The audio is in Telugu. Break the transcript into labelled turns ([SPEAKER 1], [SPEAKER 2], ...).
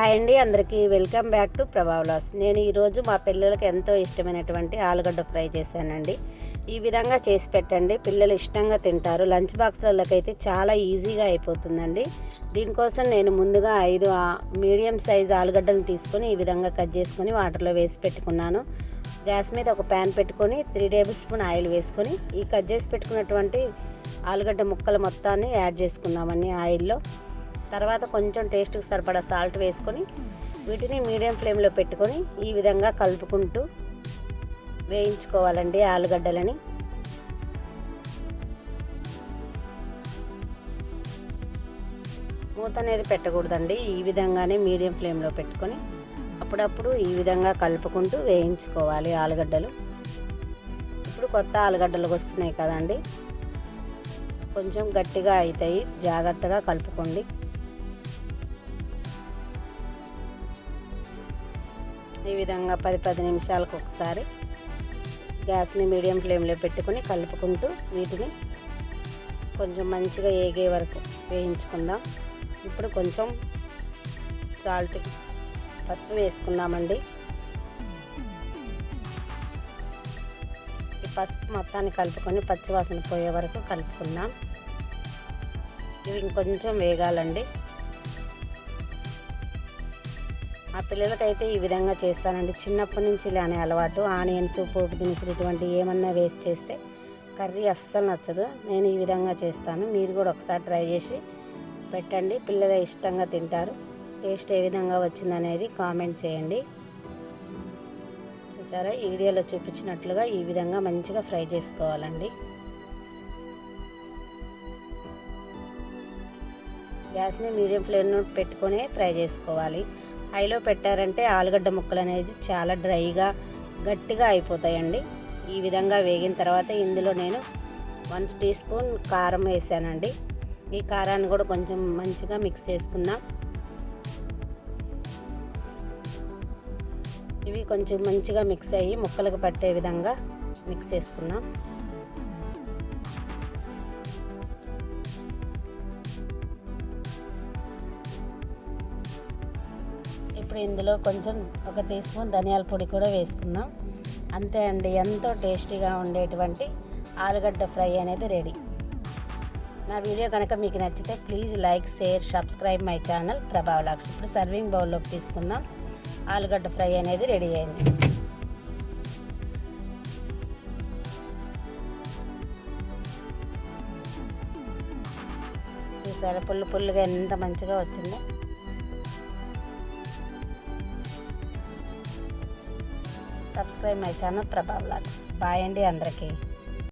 [SPEAKER 1] హాయ్ అండి అందరికీ వెల్కమ్ బ్యాక్ టు ప్రభావ్లాస్ నేను ఈరోజు మా పిల్లలకి ఎంతో ఇష్టమైనటువంటి ఆలుగడ్డ ఫ్రై చేశానండి. ఈ విధంగా చేసి పెట్టండి పిల్లలు ఇష్టంగా తింటారు. లంచ్ బాక్స్లకైతే చాలా ఈజీగా అయిపోతుందండి. దీనికోసం నేను ముందుగా ఐదు మీడియం సైజ్ ఆలుగడ్డలు తీసుకొని ఈ విధంగా కట్ చేసుకొని వాటర్లో వేసి పెట్టుకున్నాను. గ్యాస్ మీద ఒక ప్యాన్ పెట్టుకొని త్రీ టేబుల్ స్పూన్ ఆయిల్ వేసుకొని ఈ కట్ చేసి పెట్టుకున్నటువంటి ఆలుగడ్డ ముక్కలు మొత్తాన్ని యాడ్ చేసుకుందామండి ఆయిల్లో. తర్వాత కొంచెం టేస్ట్కి సరిపడా సాల్ట్ వేసుకొని వీటిని మీడియం ఫ్లేమ్లో పెట్టుకొని ఈ విధంగా కలుపుకుంటూ వేయించుకోవాలండి ఆలుగడ్డలని. మూత అనేది పెట్టకూడదండి. ఈ విధంగానే మీడియం ఫ్లేమ్లో పెట్టుకొని అప్పుడప్పుడు ఈ విధంగా కలుపుకుంటూ వేయించుకోవాలి ఆలుగడ్డలు. ఇప్పుడు కొత్త ఆలుగడ్డలు వస్తున్నాయి కదండి. కొంచెం గట్టిగా అవుతాయి జాగ్రత్తగా కలుపుకోండి. ఈ విధంగా పది పది నిమిషాలకు ఒకసారి గ్యాస్ని మీడియం ఫ్లేమ్లో పెట్టుకొని కలుపుకుంటూ వీటిని కొంచెం మంచిగా ఏగే వరకు వేయించుకుందాం. ఇప్పుడు కొంచెం సాల్ట్ పసుపు వేసుకుందామండి. ఈ పసుపు మొత్తాన్ని కలుపుకొని పచ్చివాసన పోయే వరకు కలుపుకుందాం. ఇవి ఇంకొంచెం వేగాలండి. ఆ పిల్లలకైతే ఈ విధంగా చేస్తానండి. చిన్నప్పటి నుంచి ఇలానే అలవాటు ఆనియన్స్ పోపు దినుసులు ఇటువంటి ఏమన్నా వేస్ట్ చేస్తే కర్రీ అస్సలు నచ్చదు. నేను ఈ విధంగా చేస్తాను. మీరు కూడా ఒకసారి ట్రై చేసి పెట్టండి. పిల్లలు ఇష్టంగా తింటారు. టేస్ట్ ఏ విధంగా వచ్చిందనేది కామెంట్ చేయండి. చూసారా? ఈ వీడియోలో చూపించినట్లుగా ఈ విధంగా మంచిగా ఫ్రై చేసుకోవాలండి. గ్యాస్ని మీడియం ఫ్లేమ్లో పెట్టుకొని ఫ్రై చేసుకోవాలి. హైలో పెట్టారంటే ఆలుగడ్డ ముక్కలు అనేది చాలా డ్రైగా గట్టిగా అయిపోతాయండి. ఈ విధంగా వేగిన తర్వాత ఇందులో నేను వన్ టీ స్పూన్ కారం వేసానండి. ఈ కారాన్ని కూడా కొంచెం మంచిగా మిక్స్ చేసుకుందాం. ఇవి కొంచెం మంచిగా మిక్స్ అయ్యి ముక్కలకు పట్టే విధంగా మిక్స్ చేసుకుందాం. ఇప్పుడు ఇందులో కొంచెం ఒక టీ స్పూన్ ధనియాల పొడి కూడా వేసుకుందాం. అంతే అండి ఎంతో టేస్టీగా ఉండేటువంటి ఆలుగడ్డ ఫ్రై అనేది రెడీ. నా వీడియో కనుక మీకు నచ్చితే please like share subscribe my channel Prabha vlogs ఇప్పుడు సర్వింగ్ బౌల్లోకి తీసుకుందాం. ఆలుగడ్డ ఫ్రై అనేది రెడీ అయింది. చూసారా పుల్లు పుల్లుగా ఎంత మంచిగా వచ్చిందో. Subscribe my channel Prabha vlogs bye అండి అందరికీ.